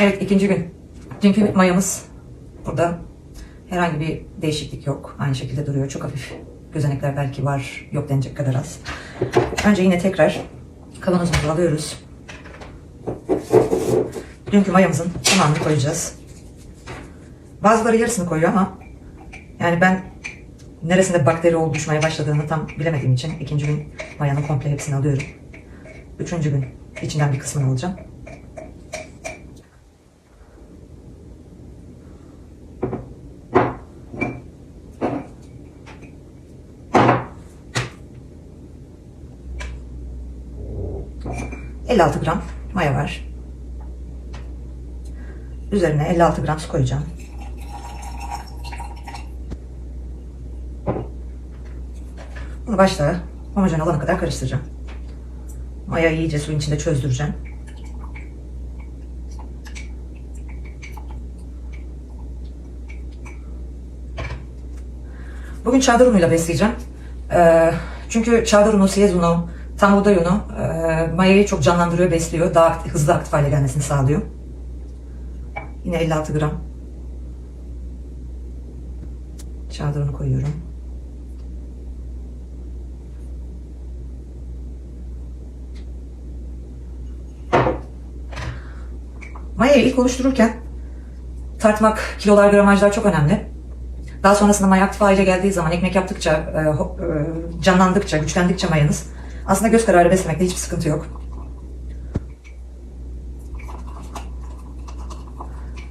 Evet ikinci gün. Dünkü mayamız burada. Herhangi bir değişiklik yok. Aynı şekilde duruyor. Çok hafif gözenekler belki var. Yok denecek kadar az. Önce yine tekrar kavanozumuzu alıyoruz. Dünkü mayamızın tamamını koyacağız. Bazıları yarısını koyuyor ama yani ben neresinde bakteri oluşmaya başladığını tam bilemediğim için ikinci gün mayanın komple hepsini alıyorum. Üçüncü gün içinden bir kısmını alacağım. ...56 gram maya var. Üzerine 56 gram su koyacağım. Bunu başta homojen olana kadar karıştıracağım. Maya iyice suyun içinde çözdüreceğim. Bugün çavdar unuyla besleyeceğim. Ee, çünkü çavdar unu, siyez unu, tam unu e, mayayı çok canlandırıyor, besliyor. Daha hızlı aktif hale gelmesini sağlıyor. Yine 56 gram çavdar unu koyuyorum. Mayayı ilk oluştururken tartmak, kilolar, gramajlar çok önemli. Daha sonrasında maya aktif hale geldiği zaman ekmek yaptıkça, e, e, canlandıkça, güçlendikçe mayanız aslında göz kararı beslemekte hiçbir sıkıntı yok.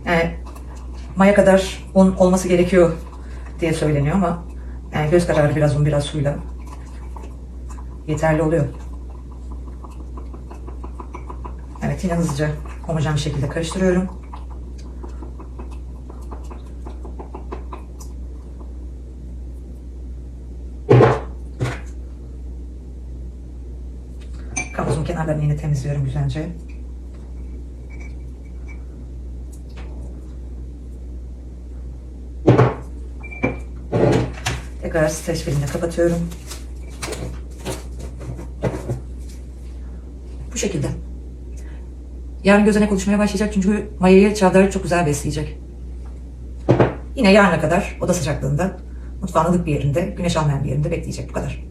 Yani maya kadar un olması gerekiyor diye söyleniyor ama yani göz kararı biraz un biraz suyla yeterli oluyor. Evet yine hızlıca homojen bir şekilde karıştırıyorum. Kavanozun kenarlarını yine temizliyorum güzelce. Tekrar streç filmle kapatıyorum. Bu şekilde. Yarın gözenek oluşmaya başlayacak çünkü mayayı çavdarı çok güzel besleyecek. Yine yarına kadar oda sıcaklığında mutfağın bir yerinde, güneş almayan bir yerinde bekleyecek bu kadar.